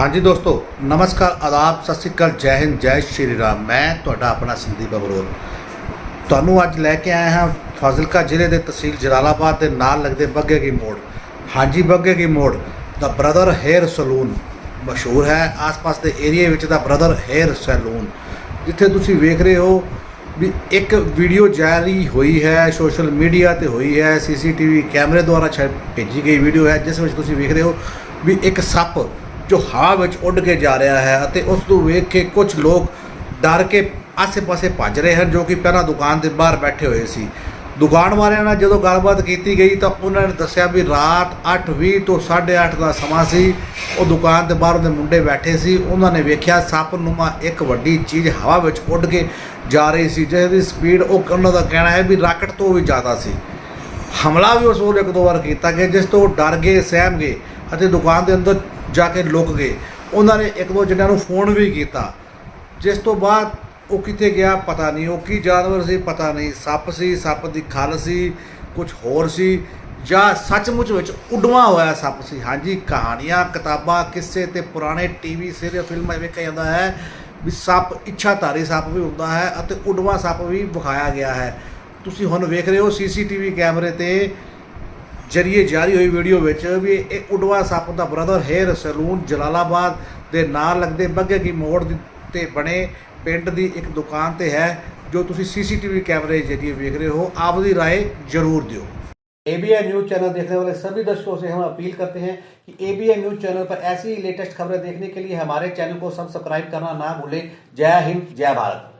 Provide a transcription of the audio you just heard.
ਹਾਂਜੀ ਦੋਸਤੋ, ਨਮਸਕਾਰ, ਆਦਾਬ, ਸਤਿ ਸ੍ਰੀ ਅਕਾਲ, ਜੈ ਹਿੰਦ, ਜੈ ਸ਼੍ਰੀ ਰਾਮ। ਮੈਂ ਤੁਹਾਡਾ ਆਪਣਾ ਸੰਦੀਪ ਅਬਰੋਲ ਤੁਹਾਨੂੰ ਅੱਜ ਲੈ ਕੇ ਆਇਆ ਹਾਂ ਫਾਜ਼ਿਲਕਾ ਜ਼ਿਲ੍ਹੇ ਦੇ ਤਹਿਸੀਲ ਜਲਾਲਾਬਾਦ ਦੇ ਨਾਲ ਲੱਗਦੇ ਬੱਗੇ ਕੀ ਮੋੜ। ਹਾਂਜੀ ਬੱਗੇ ਕੀ ਮੋੜ ਦਾ ਬ੍ਰਦਰ ਹੇਅਰ ਸਲੂਨ ਮਸ਼ਹੂਰ ਹੈ। ਆਸ-ਪਾਸ ਦੇ ਏਰੀਆ ਵਿੱਚ ਦਾ ਬ੍ਰਦਰ ਹੇਅਰ ਸੈਲੂਨ। ਜਿੱਥੇ ਤੁਸੀਂ ਵੇਖ ਰਹੇ ਹੋ ਵੀ ਇੱਕ ਵੀਡੀਓ ਜਾਰੀ ਹੋਈ ਹੈ, ਸੋਸ਼ਲ ਮੀਡੀਆ ਤੇ ਹੋਈ ਹੈ, ਸੀਸੀਟੀਵੀ ਕੈਮਰੇ ਦੁਆਰਾ ਛ- ਭੇਜੀ ਗਈ ਵੀਡੀਓ ਹੈ, ਜਿਸ ਵਿੱਚ ਤੁਸੀਂ ਵੇਖ ਰਹੇ ਹੋ ਵੀ ਇੱਕ ਸੱਪ ਜੋ ਹਵਾ ਵਿੱਚ ਉੱਡ ਕੇ ਜਾ ਰਿਹਾ ਹੈ ਅਤੇ ਉਸ ਨੂੰ ਵੇਖ ਕੇ ਕੁਝ ਲੋਕ ਡਰ ਕੇ ਆਸੇ-ਪਾਸੇ ਭੱਜ ਰਹੇ ਹਨ, ਜੋ ਕਿ ਪਹਿਲਾਂ ਦੁਕਾਨ ਦੇ ਬਾਹਰ ਬੈਠੇ ਹੋਏ ਸੀ। ਦੁਕਾਨ ਵਾਲਿਆਂ ਨਾਲ ਜਦੋਂ ਗੱਲਬਾਤ ਕੀਤੀ ਗਈ ਤਾਂ ਉਹਨਾਂ ਨੇ ਦੱਸਿਆ ਵੀ ਰਾਤ 8:20 ਤੋਂ 8:30 ਦਾ ਸਮਾਂ ਸੀ। ਉਹ ਦੁਕਾਨ ਦੇ ਬਾਹਰ ਉਹਦੇ ਮੁੰਡੇ ਬੈਠੇ ਸੀ। ਉਹਨਾਂ ਨੇ ਵੇਖਿਆ ਸੱਪ ਨੂੰਮਾ ਇੱਕ ਵੱਡੀ ਚੀਜ਼ ਹਵਾ ਵਿੱਚ ਉੱਡ ਕੇ ਜਾ ਰਹੀ ਸੀ ਜਿਸ ਦੀ ਸਪੀਡ ਉਹ ਉਹਨਾਂ ਦਾ ਕਹਿਣਾ ਹੈ ਵੀ ਰਾਕਟ ਤੋਂ ਵੀ ਜ਼ਿਆਦਾ ਸੀ। ਹਮਲਾ ਵੀ ਉਸ ਵੇਲੇ ਇੱਕ ਦੋ ਵਾਰ ਕੀਤਾ ਗਿਆ, ਜਿਸ ਤੋਂ ਉਹ ਡਰ ਗਏ, ਸਹਿਮ ਗਏ। ਅਤੇ ਦੁਕਾਨ ਦੇ ਅੰਦਰ ਜਾ ਕੇ ਲੁਕ ਗਏ। ਉਹਨਾਂ ਨੇ ਇੱਕ ਦੋ ਜਣਿਆਂ ਨੂੰ ਫੋਨ ਵੀ ਕੀਤਾ, ਜਿਸ ਤੋਂ ਬਾਅਦ ਉਹ ਕਿੱਥੇ ਗਿਆ ਪਤਾ ਨਹੀਂ, ਉਹ ਕੀ ਜਾਨਵਰ ਸੀ ਪਤਾ ਨਹੀਂ, ਸੱਪ ਸੀ, ਸੱਪ ਦੀ ਖੱਲ ਸੀ ਕੁਝ ਹੋਰ ਸੀ, ਜਾਂ ਸੱਚਮੁੱਚ ਵਿੱਚ ਉਡਵਾ ਹੋਇਆ ਸੱਪ ਸੀ। ਹਾਂਜੀ, ਕਹਾਣੀਆਂ, ਕਿਤਾਬਾਂ, ਕਿੱਸੇ ਤੇ ਪੁਰਾਣੇ ਟੀਵੀ ਸੀਰੀਅਲ, ਫਿਲਮਾਂ ਵੇਖਿਆ ਜਾਂਦਾ ਹੈ ਵੀ ਸੱਪ ਇੱਛਾਧਾਰੀ ਸੱਪ ਵੀ ਹੁੰਦਾ ਹੈ ਅਤੇ ਉਡਵਾ ਸੱਪ ਵੀ ਵਿਖਾਇਆ ਗਿਆ ਹੈ। ਤੁਸੀਂ ਹੁਣ ਵੇਖ ਰਹੇ ਹੋ ਸੀਸੀਟੀਵੀ ਕੈਮਰੇ ਤੇ ਜਰੀਏ ਜਾਰੀ ਹੋਈ ਵੀਡੀਓ ਵਿੱਚ ਵੀ ਇਹ ਉਡਵਾ ਸੱਪ ਦਾ ਬ੍ਰਦਰ ਹੇਅਰ ਸਲੂਨ ਜਲਾਲਾਬਾਦ ਦੇ ਨਾਲ ਲੱਗਦੇ ਬੱਗੇ ਕੀ ਮੋੜ ਤੇ ਬਣੇ ਪਿੰਡ ਦੀ ਇੱਕ ਦੁਕਾਨ ਤੇ ਹੈ ਜੋ ਤੁਸੀਂ ਸੀਸੀਟੀਵੀ ਕੈਮਰੇ ਜਰੀਏ ਵੇਖ ਰਹੇ ਹੋ ਆਪ ਦੀ رائے ਜ਼ਰੂਰ ਦਿਓ एबीएन न्यूज चैनल देखने वाले सभी दर्शकों से हम अपील करते हैं कि एबीएन न्यूज चैनल पर ऐसी ही लेटेस्ट खबरें देखने के लिए हमारे चैनल को सब्सक्राइब करना ना भूलें जय हिंद जय भारत